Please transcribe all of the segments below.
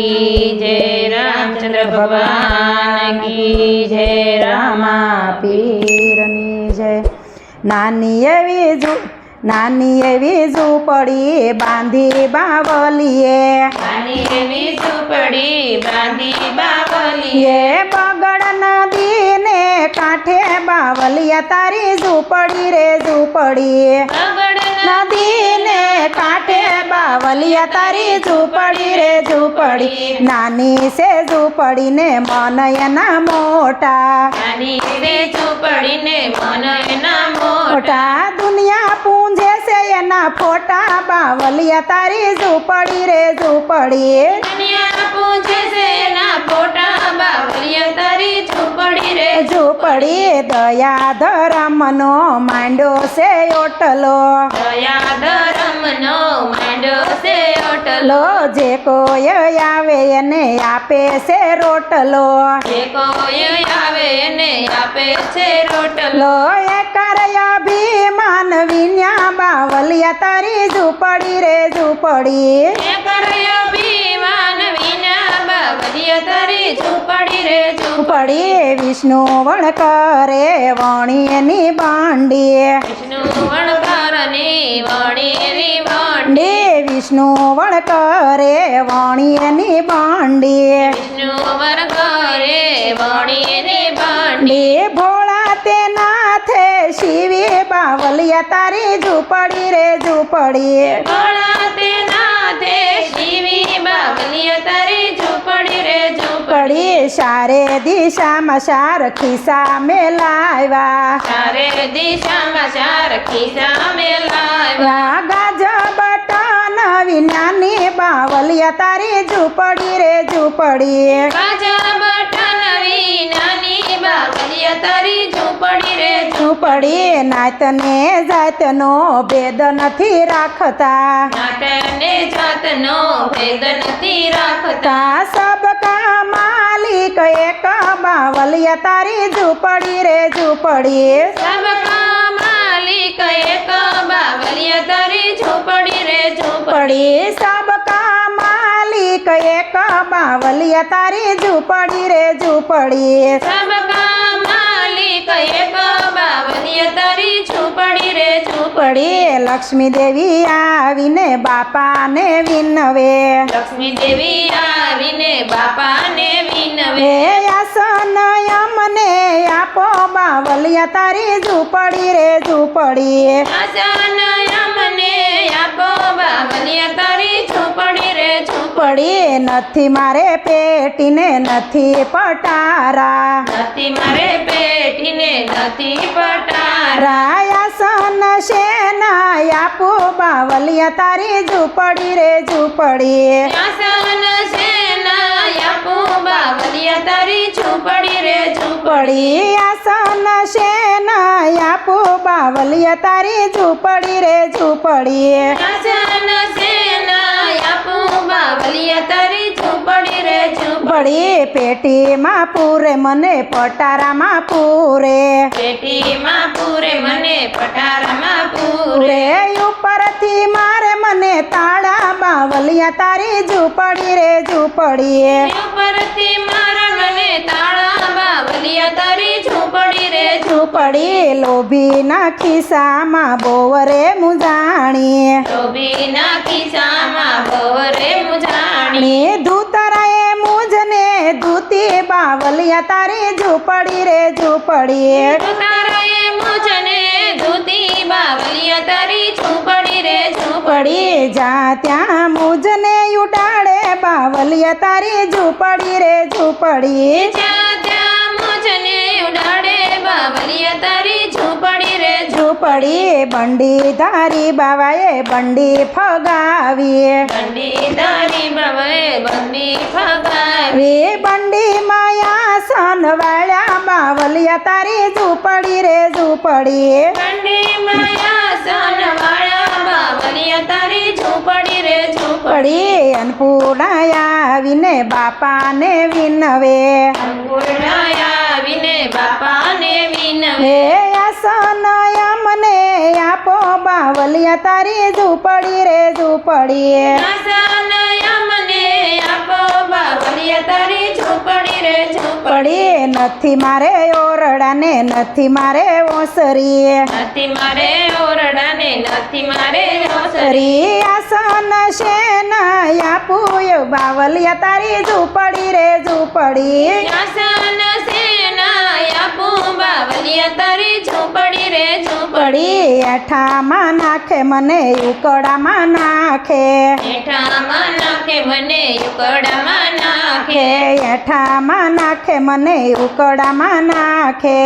કી જય રામચંદ્ર ભગવાન કી જય રામા પીરની જય નાની એવી જુ નાની એવી ઝૂંપડી બાંધી બાવલીએ નાની એવી ઝૂંપડી બાંધી બાવલીએ બગડ નદી ને કાંઠે બાવલિયા તારી ઝૂંપડી રે ઝૂંપડી બગડ નદીને કાંઠે બાવલિયા તારી ઝૂંપડી રે ઝૂંપડી. નાની છે ઝૂંપડી ને મન એના મોટા. નાની એવી ઝૂંપડીને મન એના મોટા. મોટા દુનિયા પૂંજે છે એના ફોટા. બાવલિયા તારી ઝૂંપડી રે ઝૂંપડી. ઝૂંપડી દયા ધરમનો માંડો છે ઓટલો. દયા ધરમનો માંડો છે ઓટલો. જે કોઈ આવે એને આપે છે રોટલો. જે કોઈ આવે એને આપે છે રોટલો. એ કરય અભિમાન વિન્યા બાવલિયા તારી ઝૂંપડી રે ઝૂંપડી. ઝૂંપડી વિષ્ણુ વણ કરે વણીની બાંડી વિષ્ણુ વણકારની વિષ્ણુ વણ કરે વણીની બાંડી વિષ્ણુ વણકારે ભોળા તે નાથે શિવી બાવલિયા તારી ઝૂંપડી રે ઝૂંપડી ભોળા તે નાથે શિવી બાવલિયા તારી ઝૂંપડી રે પડી સારે દિશામાં સાર ખિસ્સા મેલાવ્યા. સારે દિશામાં ચાર ખિસ્સા મેલાવ્યા. ગાજ બટન વિનાની બાવલિયા તારી ઝૂંપડી રે ઝૂંપડી. ગાજ બટન વિનાની બાવલિયા તારી ઝૂંપડી રે ઝૂંપડી. નાતને જાતનો ભેદ નથી રાખતા. નાટને જાતનો ભેદ નથી રાખતા. તા સબકા માલિક એક બાવલિયા તારી ઝૂંપડી રે ઝૂંપડી. સબકા માલિક એક બાવલિયા તારી ઝૂંપડી રે ઝૂંપડી. પડી સબકા માલિક એક બાવલિયા તારી ઝૂંપડી રે ઝૂંપડી. સબકા માલિક એક બાવલિયા તારી ઝૂંપડી રે ઝૂંપડી. લક્ષ્મી દેવી આવીને બાપાને વિનવે. લક્ષ્મી દેવી આવીને બાપાને વિનવે. આસન અમને આપો બાવલિયા તારી ઝૂંપડી રે ઝૂંપડી આસન અમને આપો બાવલિયા તારી ઝૂંપડી રે ઝૂંપડી. નથી મારે પેટીને નથી પટારા. નથી મારે પેટીને નથી પટારા. રાયાસન સેના આપો બાવલિયા તારી ઝૂંપડી રે ઝૂંપડી આસન ઝૂંપડી પડી આસન સેના આપો બાવલિયા તારી ઝૂંપડી રે ઝૂંપડી આસન સેના આપો બાવલિયા તારી ઝૂંપડી રે પડી પેટીમાં પૂરે મને પટારામાં પૂરે. પેટીમાં પૂરે મને પટારમાં પૂરે. ઉપરથી મારે મને તાળા બાવલિયા તારી ઝૂંપડી રે ઝૂંપડી ઉપરથી મારા મને તાળા બાવલિયા તારી ઝૂંપડી રે ઝૂંપડી લોભીના ખિસ્સામાં બોવરે મુજાણી ધોબીના ખિસ્સામાં ભવરે મુજાણી ની બાવલિયા તારી ઝૂંપડી રે ઝૂંપડી તારાએ મુજને ધૂતી બાવલિયા તારી ઝૂંપડી રે ઝૂંપડી જા ત્યાં મુજને ઉડાડે બાવલિયા તારી ઝૂંપડી રે ઝૂંપડી. જા ત્યાં મુજને ઉડાડે બાવલિયા તારી ઝૂંપડી રે ઝૂંપડી બંડી ધારી બાવાએ બંડી ફગાવી બંડી તારી બાવે બંડી ફગાવી બંડી માયાસન વાળ્યા બાવલિયા તારી ઝૂંપડી રે ઝૂંપડી બંડી માયા બાવલિયા તારી ઝૂપડી રે ઝૂપડી પડી અન્નપૂર્ણા આવીને બાપાને વિનવે. અનપૂર્ણાયા આવીને બાપાને વિનવે. આસન મને આપો બાવલિયા તારી ઝૂંપડી રે ઝૂંપડી આસન અમને આપો બાવલિયા તારી ઝૂંપડી રે ઝૂંપડી નથી મારે ઓરડાને નથી મારે ઓસરી નથી મારે ઓરડાને નથી મારે ઓસરી આસન શેના આપું બાવલિયા તારી ઝૂંપડી રે ઝૂંપડી આસન સેના પડી એઠામાં નાખે મને ઉકડામાં નાખે. એઠામાં નાખે મને ઉકડામાં નાખે. એઠામાં નાખે મને ઉકળામાં નાખે.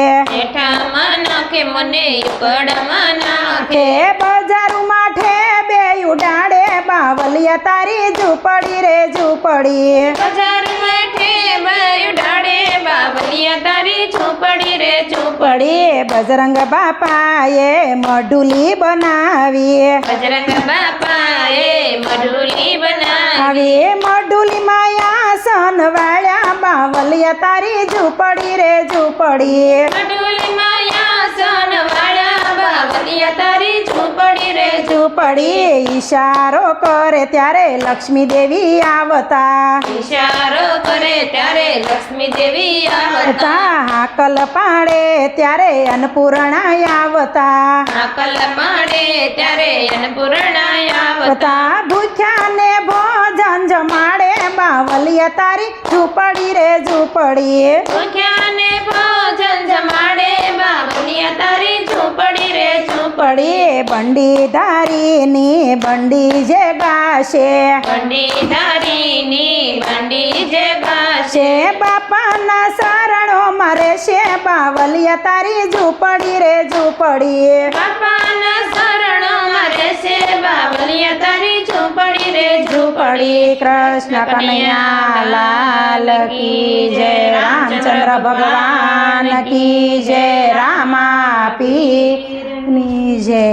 એઠામાં નાખે મને ઉકળામાં નાખે. બજારમાં ઠે બે ઉડાડે બાવલિયા તારી ઝૂંપડી રે ઝૂંપડી. બજાર બેઠે બાયું ડાળે બાવલિયા તારી ઝૂંપડી રે ઝૂંપડી પડી બજરંગ બાપાએ મઢુલી બનાવી બજરંગ બાપાએ મઢુલી બનાવી મઢુલી માયાસન વાળ્યા બાવલિયા તારી ઝૂંપડી રે ઝૂંપડી. મઢુલી માયા સન વાળા બાવલિયા તારી રે ઝૂંપડી ઈશારો કરે ત્યારે લક્ષ્મી દેવી આવતા. ઈશારો કરે ત્યારે લક્ષ્મી દેવી આવતા. હાકલ પાડે ત્યારે અન્નપૂર્ણા આવતા. હાકલ પાડે ત્યારે અન્નપૂર્ણા આવતા. તા ભૂખ્યા ને ભોજન જમાડે બાવલિયા તારી ઝૂંપડી રે ઝૂંપડી ભૂખ્યાને ભોજન જમાડે બાવલિયા તારી ઝૂંપડી પડી બંડી ધારીની બંડી જે ગાશે બંડી ધારીની બંડી જે ગાશે બાપાના શરણો મારે છે બાવલિયા તારી ઝૂંપડી રે ઝૂંપડી. બાપાના શરણો મારે છે બાવલિયા તારી ઝૂંપડી રે ઝૂંપડી. કૃષ્ણ કનૈયા લાલ કી જય રામચંદ્ર ભગવાન કી જય રામા પીરની જય